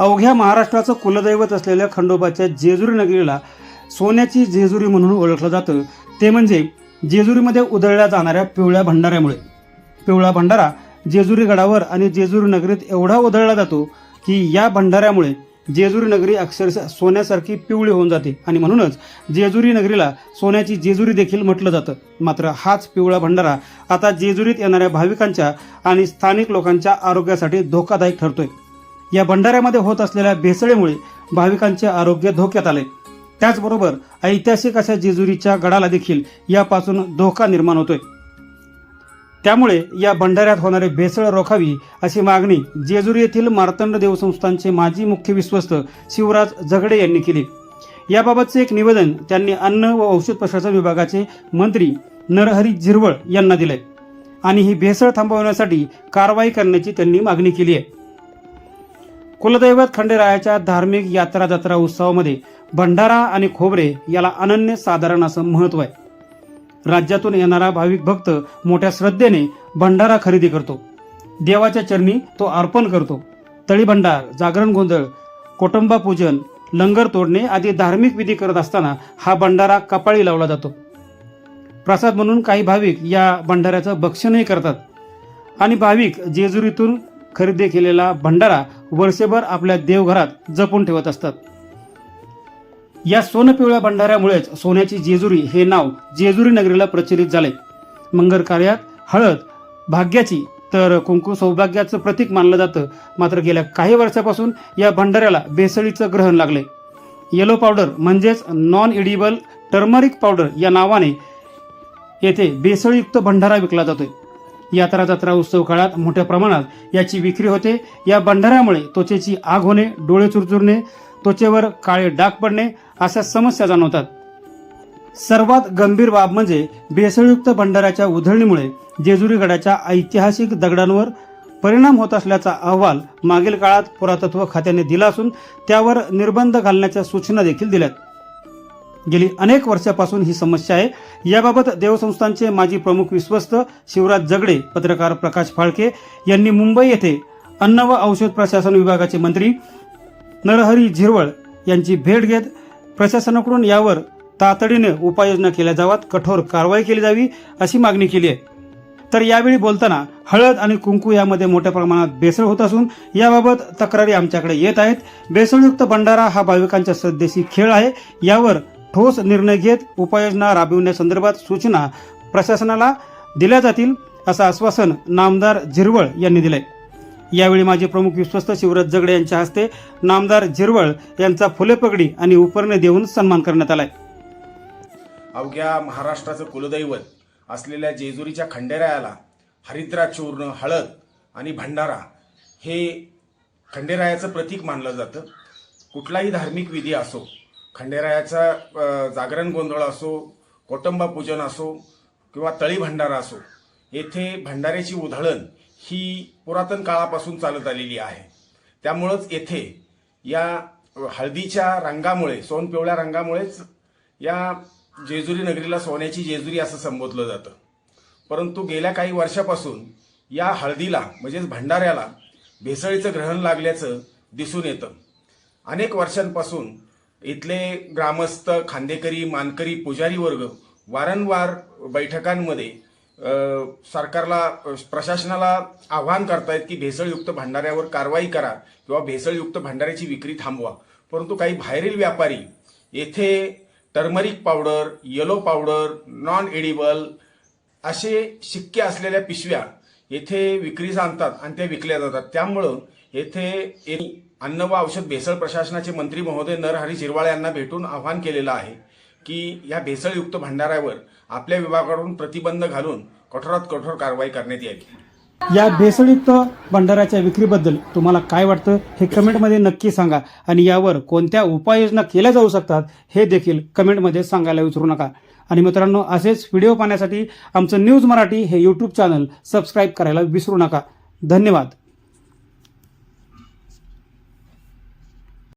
अवघ्या महाराष्ट्राचं कुलदैवत असलेल्या खंडोबाच्या जेजुरी नगरीला सोन्याची जेजुरी म्हणून ओळखलं जातं. ते म्हणजे जेजुरीमध्ये उधळल्या जाणाऱ्या पिवळ्या भंडाऱ्यामुळे. पिवळा भंडारा जेजुरी गडावर आणि जेजुरी नगरीत एवढा उधळला जातो की या भंडाऱ्यामुळे जेजुरी नगरी अक्षरशः सोन्यासारखी पिवळी होऊन जाते आणि म्हणूनच जेजुरी नगरीला सोन्याची जेजुरी देखील म्हटलं जातं. मात्र हाच पिवळा भंडारा आता जेजुरीत येणाऱ्या भाविकांच्या आणि स्थानिक लोकांच्या आरोग्यासाठी धोकादायक ठरतोय. या भंडाऱ्यामध्ये होत असलेल्या भेसळीमुळे भाविकांचे आरोग्य धोक्यात आले. त्याचबरोबर ऐतिहासिक अशा जेजुरीच्या गडाला देखील यापासून धोका निर्माण होतोय. त्यामुळे या भंडाऱ्यात होणारे भेसळ रोखावी अशी मागणी जेजुरी येथील मार्तंड देवसंस्थानचे माजी मुख्य विश्वस्त शिवराज झगडे यांनी केली. याबाबतचे एक निवेदन त्यांनी अन्न व औषध प्रशासन विभागाचे मंत्री नरहरी झिरवळ यांना दिले आणि ही भेसळ थांबवण्यासाठी कारवाई करण्याची त्यांनी मागणी केली आहे. कुलदैवत खंडेरायाच्या धार्मिक यात्रा जत्रा उत्सवामध्ये भंडारा आणि खोबरे याला अनन्य साधारण असं महत्त्व आहे. राज्यातून येणारा भाविक भक्त मोठ्या श्रद्धेने भंडारा खरेदी करतो. देवाच्या चरणी तो अर्पण करतो. तळीभंडार जागरण गोंधळ कोटंबा पूजन लंगर तोडणे आदी धार्मिक विधी करत असताना हा भंडारा कपाळी लावला जातो. प्रसाद म्हणून काही भाविक या भंडाऱ्याचं भक्षणही करतात. आणि भाविक जेजुरीतून खरेदी केलेला भंडारा वर्षभर आपल्या देवघरात जपून ठेवत असतात. या सोनपिवळ्या भंडाऱ्यामुळेच सोन्याची जेजुरी हे नाव जेजुरी नगरीला प्रचलित झाले मंगल कार्यात हळद भाग्याची तर कुंकू सौभाग्याचं प्रतीक मानलं जातं. मात्र गेल्या काही वर्षापासून या भंडाऱ्याला बेसळीचं ग्रहण लागले येलो पावडर म्हणजेच नॉन इडिबल टर्मरिक पावडर या नावाने येथे बेसळयुक्त भंडारा विकला जातोय. यात्रा जत्रा उत्सव काळात मोठ्या प्रमाणात याची विक्री होते. या बंधाऱ्यामुळे त्वचेची आग होणे डोळे चुरचुरणे त्वचेवर काळे डाग पडणे अशा समस्या जाणवतात. सर्वात गंभीर बाब म्हणजे भेसळयुक्त भंडाऱ्याच्या उधळणीमुळे जेजुरी गडाच्या ऐतिहासिक दगडांवर परिणाम होत असल्याचा अहवाल मागील काळात पुरातत्व खात्याने दिला असून त्यावर निर्बंध घालण्याच्या सूचना देखील दिल्यात. गेली अनेक वर्षापासून ही समस्या आहे. याबाबत देवसंस्थांचे माजी प्रमुख विश्वस्त शिवराज जगडे पत्रकार प्रकाश फाळके यांनी मुंबई येथे अन्न व औषध प्रशासन विभागाचे मंत्री नरहरी झिरवळ यांची भेट घेत प्रशासनाकडून यावर तातडीने उपाययोजना केल्या जाव्यात कठोर कारवाई केली जावी अशी मागणी केली आहे. तर यावेळी बोलताना हळद आणि कुंकू यामध्ये मोठ्या प्रमाणात बेसळ होत असून याबाबत तक्रारी आमच्याकडे येत आहेत. बेसळयुक्त भंडारा हा भाविकांच्या श्रद्धेशी खेळ आहे. यावर ठोस निर्णय घेत उपाययोजना राबविण्यासंदर्भात सूचना प्रशासनाला दिल्या जातील असं आश्वासन नामदार झिरवळ यांनी दिलंय. यावेळी माजी प्रमुख विश्वस्त शिवराज जगडे यांच्या हस्ते नामदार झिरवळ यांचा फुले पगडी आणि उपरणे देऊन सन्मान करण्यात आलाय. अवघ्या महाराष्ट्राचं कुलदैवत असलेल्या जेजुरीच्या खंडेरायाला हरिद्रा चूर्ण हळद आणि भंडारा हे खंडेरायाचं प्रतीक मानलं जातं. कुठलाही धार्मिक विधी असो खंडेरायाचा जागरण गोंधळ असो कोटंबा पूजन असो किंवा तळी भंडारा असो येथे भंडाऱ्याची उधळण ही पुरातन काळापासून चालत आलेली आहे. त्यामुळंच येथे या हळदीच्या रंगामुळे सोनपिवळ्या रंगामुळेच या जेजुरी नगरीला सोन्याची जेजुरी असं संबोधलं जातं. परंतु गेल्या काही वर्षापासून या हळदीला म्हणजेच भंडाऱ्याला भेसळीचं ग्रहण लागल्याचं दिसून येतं. अनेक वर्षांपासून इथले ग्रामस्थ खांदेकरी मानकरी पुजारी वर्ग वारंवार बैठकांमध्ये सरकारला प्रशासनाला आव्हान करतायत की भेसळयुक्त भांडाऱ्यावर कारवाई करा किंवा भेसळयुक्त भांडाऱ्याची विक्री थांबवा. परंतु काही बाहेरील व्यापारी येथे turmeric powder yellow powder non edible असे शिक्के असलेल्या पिशव्या येथे विक्री सांगतात आणि त्या विकल्या जातात. त्यामुळं येथे अन्न व औषध भेसळ प्रशासनाचे मंत्री महोदय नरहरी शिरवाळे यांना भेटून आवाहन केलेलं आहे की या भेसळयुक्त भंडाऱ्यावर आपल्या विभागाकडून प्रतिबंध घालून कठोरात कठोर कारवाई करण्यात यावी. या भेसळयुक्त भंडाराच्या विक्रीबद्दल तुम्हाला काय वाटतं हे कमेंटमध्ये नक्की सांगा आणि यावर कोणत्या उपाययोजना केल्या जाऊ शकतात हे देखील कमेंटमध्ये सांगायला विसरू नका. आणि मित्रांनो असेच व्हिडिओ पाहण्यासाठी आमचं न्यूज मराठी हे यूट्यूब चॅनल सबस्क्राईब करायला विसरू नका. धन्यवाद.